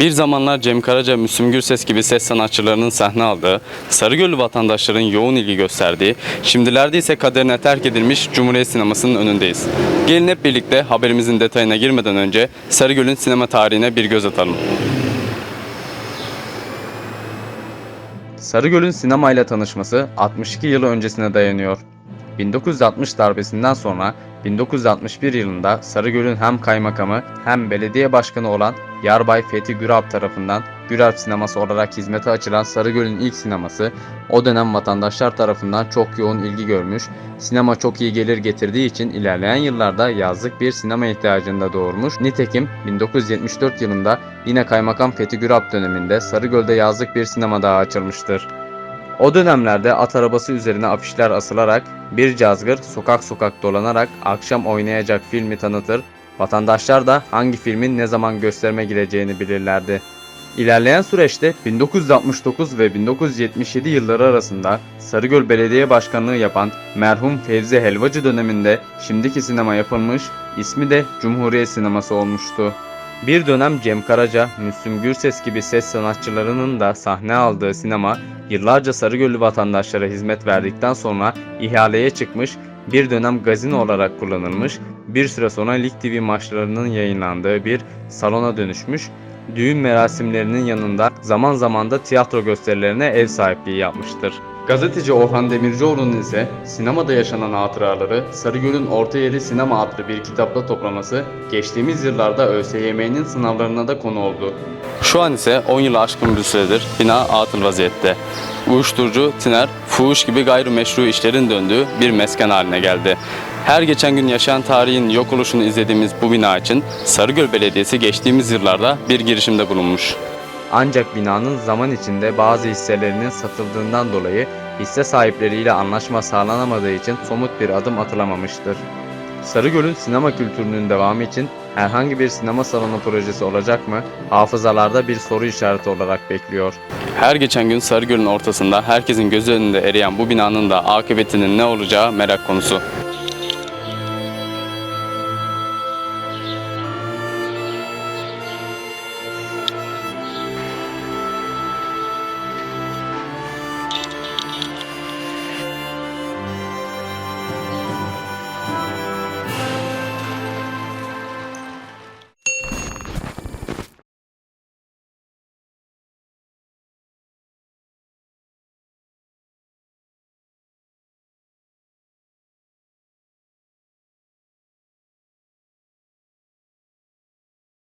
Bir zamanlar Cem Karaca, Müslüm Gürses gibi ses sanatçılarının sahne aldığı, Sarıgöllü vatandaşların yoğun ilgi gösterdiği, şimdilerde ise kaderine terk edilmiş Cumhuriyet Sineması'nın önündeyiz. Gelin hep birlikte haberimizin detayına girmeden önce Sarıgöl'ün sinema tarihine bir göz atalım. Sarıgöl'ün sinemayla tanışması 62 yıl öncesine dayanıyor. 1960 darbesinden sonra 1961 yılında Sarıgöl'ün hem kaymakamı hem belediye başkanı olan Yarbay Fethi Güralp tarafından Güralp Sineması olarak hizmete açılan Sarıgöl'ün ilk sineması o dönem vatandaşlar tarafından çok yoğun ilgi görmüş, sinema çok iyi gelir getirdiği için ilerleyen yıllarda yazlık bir sinema ihtiyacını da doğurmuş. Nitekim 1974 yılında yine Kaymakam Fethi Güralp döneminde Sarıgöl'de yazlık bir sinema daha açılmıştır. O dönemlerde at arabası üzerine afişler asılarak bir cazgır sokak sokak dolanarak akşam oynayacak filmi tanıtır, vatandaşlar da hangi filmin ne zaman gösterime gireceğini bilirlerdi. İlerleyen süreçte 1969 ve 1977 yılları arasında Sarıgöl Belediye Başkanlığı yapan merhum Fevzi Helvacı döneminde şimdiki sinema yapılmış, ismi de Cumhuriyet Sineması olmuştu. Bir dönem Cem Karaca, Müslüm Gürses gibi ses sanatçılarının da sahne aldığı sinema yıllarca Sarıgöllü vatandaşlara hizmet verdikten sonra ihaleye çıkmış, bir dönem gazino olarak kullanılmış, bir süre sonra Lig TV maçlarının yayınlandığı bir salona dönüşmüş, düğün merasimlerinin yanında zaman zaman da tiyatro gösterilerine ev sahipliği yapmıştır. Gazeteci Orhan Demircioğlu'nun ise sinemada yaşanan hatıraları Sarıgöl'ün Orta Yeri Sinema adlı bir kitapta toplaması geçtiğimiz yıllarda ÖSYM'nin sınavlarına da konu oldu. Şu an ise 10 yılı aşkın bir süredir bina atıl vaziyette. Uyuşturucu, tiner, fuhuş gibi gayrimeşru işlerin döndüğü bir mesken haline geldi. Her geçen gün yaşayan tarihin yok oluşunu izlediğimiz bu bina için Sarıgöl Belediyesi geçtiğimiz yıllarda bir girişimde bulunmuş. Ancak binanın zaman içinde bazı hisselerinin satıldığından dolayı hisse sahipleriyle anlaşma sağlanamadığı için somut bir adım atılamamıştır. Sarıgöl'ün sinema kültürünün devamı için herhangi bir sinema salonu projesi olacak mı? Hafızalarda bir soru işareti olarak bekliyor. Her geçen gün Sarıgöl'ün ortasında herkesin gözü önünde eriyen bu binanın da akıbetinin ne olacağı merak konusu.